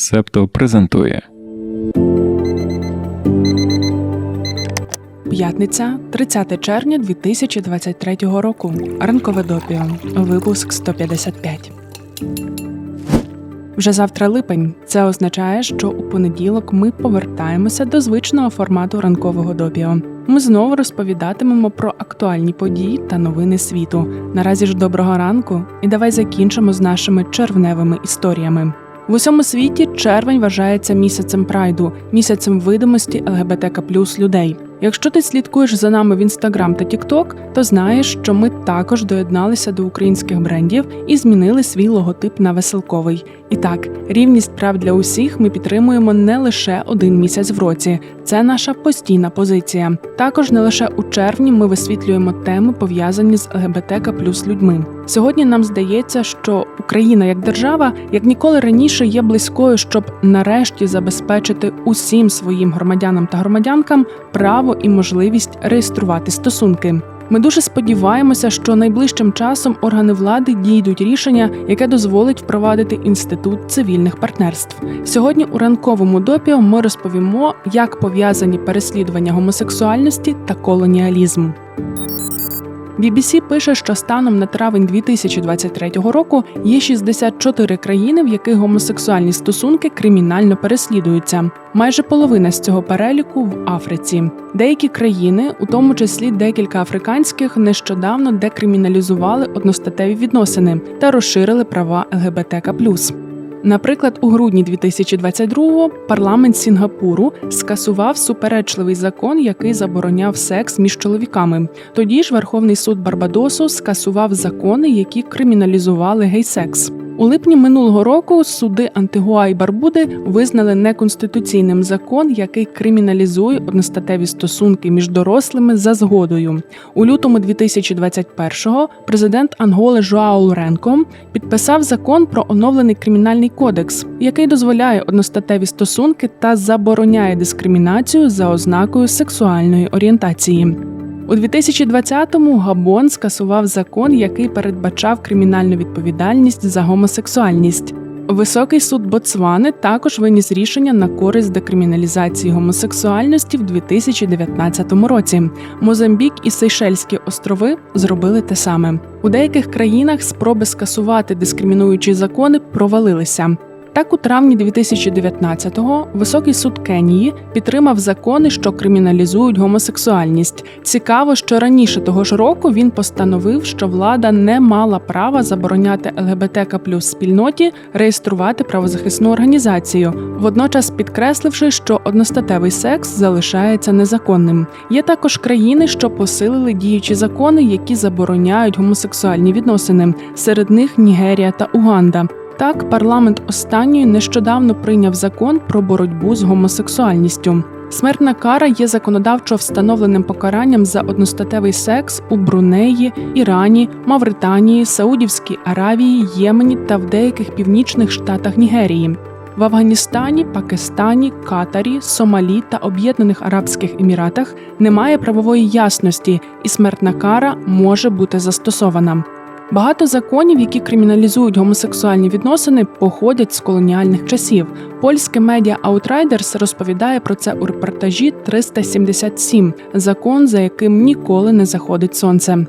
Септо презентує П'ятниця, 30 червня 2023 року. Ранкове допіо. Випуск 155. Вже завтра липень. Це означає, що у понеділок ми повертаємося до звичного формату ранкового допіо. Ми знову розповідатимемо про актуальні події та новини світу. Наразі ж доброго ранку, і давай закінчимо з нашими червневими історіями. В усьому світі червень вважається місяцем прайду, місяцем видимості ЛГБТК людей. Якщо ти слідкуєш за нами в інстаграм та Тікток, то знаєш, що ми також доєдналися до українських брендів і змінили свій логотип на веселковий. І так, рівність прав для усіх ми підтримуємо не лише один місяць в році. Це наша постійна позиція. Також не лише у червні ми висвітлюємо теми, пов'язані з ЛГБТК плюс людьми. Сьогодні нам здається, що Україна як держава як ніколи раніше є близькою, щоб нарешті забезпечити усім своїм громадянам та громадянкам право і можливість реєструвати стосунки. Ми дуже сподіваємося, що найближчим часом органи влади дійдуть рішення, яке дозволить впровадити інститут цивільних партнерств. Сьогодні у ранковому допіо ми розповімо, як пов'язані переслідування гомосексуальності та колоніалізм. BBC пише, що станом на травень 2023 року є 64 країни, в яких гомосексуальні стосунки кримінально переслідуються. Майже половина з цього переліку в Африці. Деякі країни, у тому числі декілька африканських, нещодавно декриміналізували одностатеві відносини та розширили права ЛГБТК. Наприклад, у грудні 2022-го парламент Сінгапуру скасував суперечливий закон, який забороняв секс між чоловіками. Тоді ж Верховний суд Барбадосу скасував закони, які криміналізували гейсекс. У липні минулого року суди Антигуа і Барбуди визнали неконституційним закон, який криміналізує одностатеві стосунки між дорослими за згодою. У лютому 2021-го президент Анголи Жоао Лоренко підписав закон про оновлений кримінальний кодекс, який дозволяє одностатеві стосунки та забороняє дискримінацію за ознакою сексуальної орієнтації. У 2020-му Габон скасував закон, який передбачав кримінальну відповідальність за гомосексуальність. Високий суд Ботсвани також виніс рішення на користь декриміналізації гомосексуальності в 2019 році. Мозамбік і Сейшельські острови зробили те саме. У деяких країнах спроби скасувати дискримінуючі закони провалилися. Так, у травні 2019-го високий суд Кенії підтримав закони, що криміналізують гомосексуальність. Цікаво, що раніше того ж року він постановив, що влада не мала права забороняти ЛГБТК плюс спільноті реєструвати правозахисну організацію, водночас підкресливши, що одностатевий секс залишається незаконним. Є також країни, що посилили діючі закони, які забороняють гомосексуальні відносини. Серед них Нігерія та Уганда. Так, парламент останньої нещодавно прийняв закон про боротьбу з гомосексуальністю. Смертна кара є законодавчо встановленим покаранням за одностатевий секс у Брунеї, Ірані, Мавританії, Саудівській Аравії, Ємені та в деяких північних штатах Нігерії. В Афганістані, Пакистані, Катарі, Сомалі та Об'єднаних Арабських Еміратах немає правової ясності, і смертна кара може бути застосована. Багато законів, які криміналізують гомосексуальні відносини, походять з колоніальних часів. Польське медіа Outriders розповідає про це у репортажі 377 закон, за яким ніколи не заходить сонце.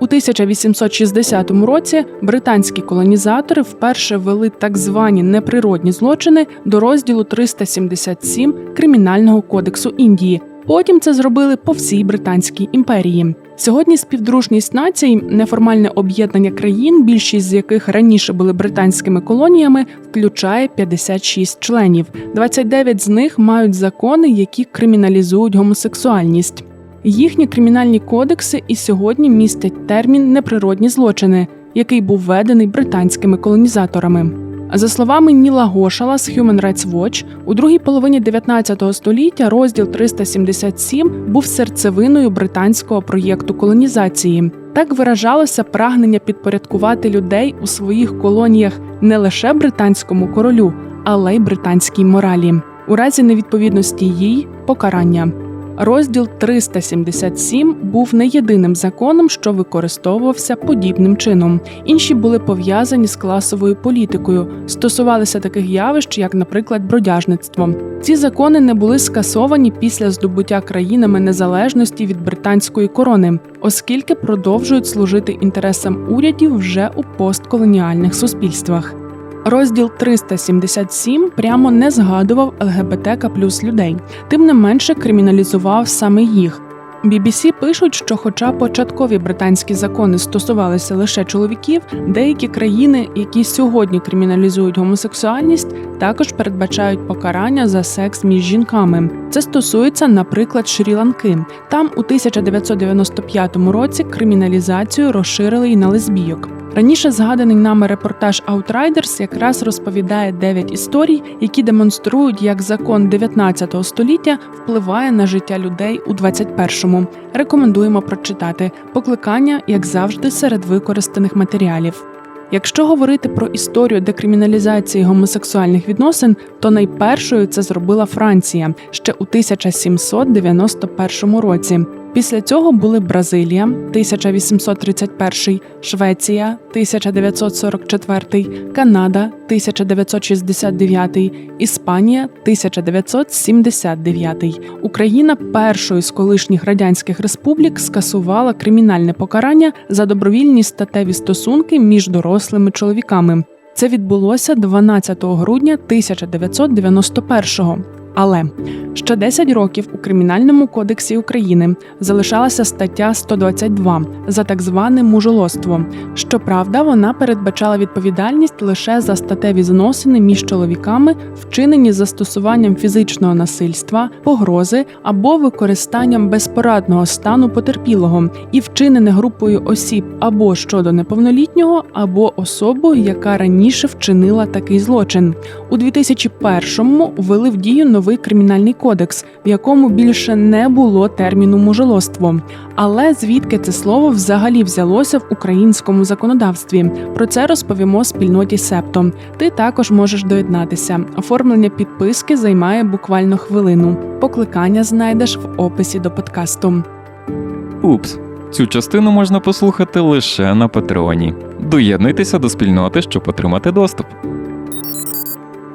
У 1860 році британські колонізатори вперше ввели так звані неприродні злочини до розділу 377 Кримінального кодексу Індії. Потім це зробили по всій Британській імперії. Сьогодні співдружність націй, неформальне об'єднання країн, більшість з яких раніше були британськими колоніями, включає 56 членів. 29 з них мають закони, які криміналізують гомосексуальність. Їхні кримінальні кодекси і сьогодні містять термін неприродні злочини, який був введений британськими колонізаторами. За словами Ніла Гошала з Human Rights Watch, у другій половині 19 століття розділ 377 був серцевиною британського проєкту колонізації. Так виражалося прагнення підпорядкувати людей у своїх колоніях не лише британському королю, але й британській моралі. У разі невідповідності їй покарання. Розділ 377 був не єдиним законом, що використовувався подібним чином. Інші були пов'язані з класовою політикою, стосувалися таких явищ, як, наприклад, бродяжництво. Ці закони не були скасовані після здобуття країнами незалежності від британської корони, оскільки продовжують служити інтересам урядів вже у постколоніальних суспільствах. Розділ 377 прямо не згадував ЛГБТК плюс людей, тим не менше криміналізував саме їх. BBC пишуть, що, хоча початкові британські закони стосувалися лише чоловіків, деякі країни, які сьогодні криміналізують гомосексуальність, також передбачають покарання за секс між жінками. Це стосується, наприклад, Шрі-Ланки. Там у 1995 році криміналізацію розширили й на лесбійок. Раніше згаданий нами репортаж Outriders якраз розповідає 9 історій, які демонструють, як закон 19 століття впливає на життя людей у 21-му. Рекомендуємо прочитати покликання, як завжди, серед використаних матеріалів. Якщо говорити про історію декриміналізації гомосексуальних відносин, то найпершою це зробила Франція ще у 1791 році. Після цього були Бразилія 1831, Швеція 1944, Канада 1969, Іспанія 1979. Україна першою з колишніх радянських республік скасувала кримінальне покарання за добровільні статеві стосунки між дорослими чоловіками. Це відбулося 12 грудня 1991-го. Але ще 10 років у Кримінальному кодексі України залишалася стаття 122 за так зване мужолоство. Щоправда, вона передбачала відповідальність лише за статеві зносини між чоловіками, вчинені застосуванням фізичного насильства, погрози або використанням безпорадного стану потерпілого, і вчинене групою осіб або щодо неповнолітнього, або особою, яка раніше вчинила такий злочин. У 2001-му ввели в дію новий кримінальний кодекс, в якому більше не було терміну мужелоство. Але звідки це слово взагалі взялося в українському законодавстві? Про це розповімо спільноті Септо. Ти також можеш доєднатися. Оформлення підписки займає буквально хвилину. Покликання знайдеш в описі до подкасту. Упс. Цю частину можна послухати лише на Патреоні. Доєднуйтеся до спільноти, щоб отримати доступ.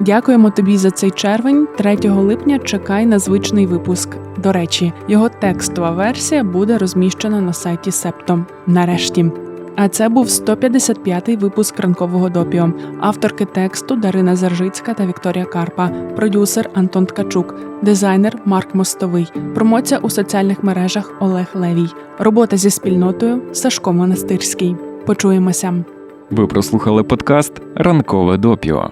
Дякуємо тобі за цей червень. 3 липня чекай на звичний випуск. До речі, його текстова версія буде розміщена на сайті Септо. Нарешті. А це був 155-й випуск ранкового допіо. Авторки тексту Дарина Заржицька та Вікторія Карпа, продюсер Антон Ткачук, дизайнер Марк Мостовий, промоція у соціальних мережах Олег Левій, робота зі спільнотою Сашко Монастирський. Почуємося. Ви прослухали подкаст Ранкове допіо.